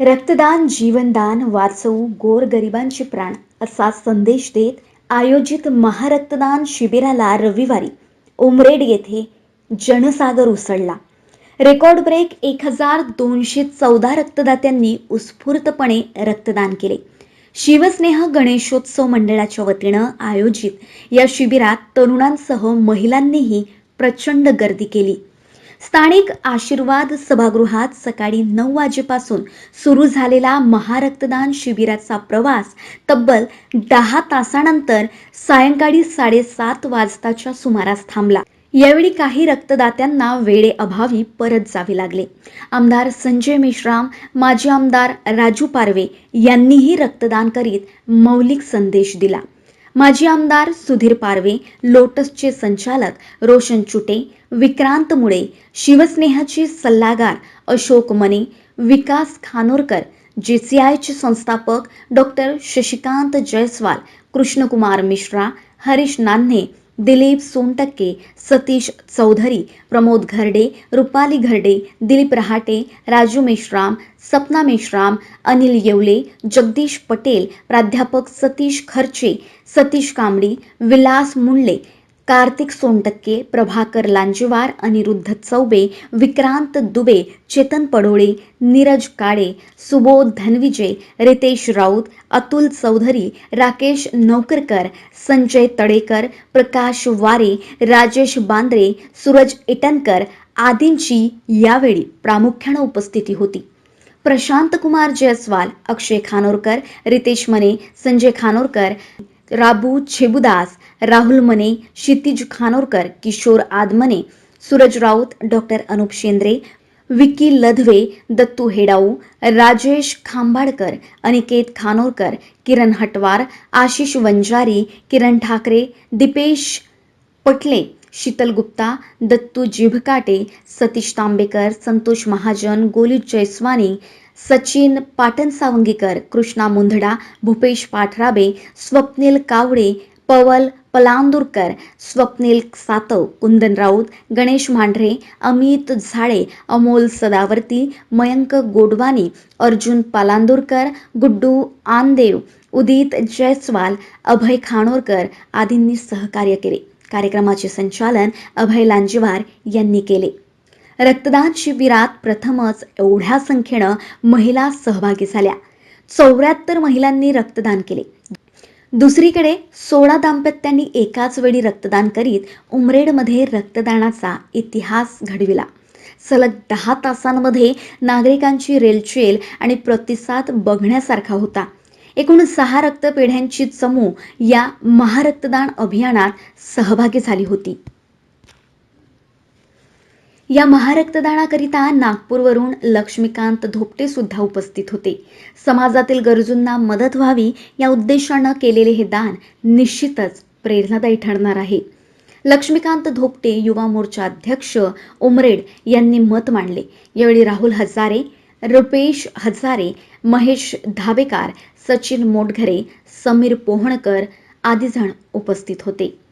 रक्तदान जीवनदान वाचवू गोरगरिबांचे प्राण असा संदेश देत आयोजित महारक्तदान शिबिराला रविवारी उमरेड येथे जनसागर उसळला. रेकॉर्ड ब्रेक एक हजार दोनशे चौदा रक्तदात्यांनी उत्स्फूर्तपणे रक्तदान केले. शिवस्नेह गणेशोत्सव मंडळाच्या वतीनं आयोजित या शिबिरात तरुणांसह महिलांनीही प्रचंड गर्दी केली. स्थानिक आशीर्वाद सभागृहात सकाळी नऊ वाजेपासून सुरू झालेला महारक्तदान शिबिराचा प्रवास तब्बल दहा तासानंतर सायंकाळी साडेसात वाजताच्या सुमारास थांबला. यावेळी काही रक्तदात्यांना वेळेअभावी परत जावे लागले. आमदार संजय मेश्राम माजी आमदार राजू पारवे यांनीही रक्तदान करीत मौलिक संदेश दिला. माजी आमदार सुधीर पारवे लोटसचे संचालक रोशन चुटे विक्रांत मुळे शिवस्नेहाचे सल्लागार अशोक मने विकास खानोरकर जे सी आयचे संस्थापक डॉक्टर शशिकांत जयस्वाल कृष्णकुमार मिश्रा हरीश नान्हे दिलीप सोनटक्के सतीश चौधरी प्रमोद घरडे रुपाली घरडे दिलीप रहाटे राजू मेश्राम सपना मेश्राम अनिल येवले जगदीश पटेल प्राध्यापक सतीश खर्चे सतीश कांबडी विलास मुंडले कार्तिक सोनटक्के प्रभाकर लांजेवार अनिरुद्ध चौबे विक्रांत दुबे चेतन पडोळे नीरज काळे सुबोध धनविजय रितेश राऊत अतुल चौधरी राकेश नौकरकर संजय तडेकर प्रकाश वारे राजेश बांद्रे सूरज इटनकर आदींची यावेळी प्रामुख्यानं उपस्थिती होती. प्रशांत कुमार जयस्वाल अक्षय खानोरकर रितेश मने संजय खानोरकर राबू छेबुदास राहुल मने क्षितिज खानोरकर किशोर आदमने सूरज राऊत डॉक्टर अनुप शेंद्रे विकी लधवे दत्तू हेडाऊ राजेश खांबाडकर अनिकेत खानोरकर किरण हटवार आशिष वंजारी किरण ठाकरे दीपेश पटले शीतल गुप्ता दत्तू जिभकाटे सतीश तांबेकर संतोष महाजन गोली जयस्वानी सचिन पाटण सावंगीकर कृष्णा मुंधडा भूपेश पाठराबे स्वप्नील कावडे पवल पलांदूरकर स्वप्नील सातव कुंदन राऊत गणेश मांढरे अमित झाडे अमोल सदावर्ती मयंक गोडवानी अर्जुन पालांदूरकर गुड्डू आनदेव उदित जयस्वाल अभय खानोरकर आदींनी सहकार्य केले. कार्यक्रमाचे संचालन अभय लांजेवार यांनी केले. रक्तदान शिबिरात प्रथमच एवढ्या संख्येनं महिला सहभागी झाल्या. चौऱ्याहत्तर महिलांनी रक्तदान केले. दुसरीकडे सोळा दाम्पत्यांनी एकाच वेळी रक्तदान करीत उमरेडमध्ये रक्तदानाचा इतिहास घडविला. सलग दहा तासांमध्ये नागरिकांची रेलचेल आणि प्रतिसाद बघण्यासारखा होता. एकूण सहा रक्तपेढ्यांची चमू या महारक्तदान अभियानात सहभागी झाली होती. या महारक्तदानाकरिता नागपूरवरून लक्ष्मीकांत धोपटे सुद्धा उपस्थित होते. समाजातील गरजूंना मदत व्हावी या उद्देशानं केलेले हे दान निश्चितच प्रेरणादायी ठरणार आहे. लक्ष्मीकांत धोपटे युवा मोर्चा अध्यक्ष उमरेड यांनी मत मांडले. यावेळी राहुल हजारे रुपेश हजारे महेश धाबेकार सचिन मोटघरे समीर पोहणकर आदी जण उपस्थित होते.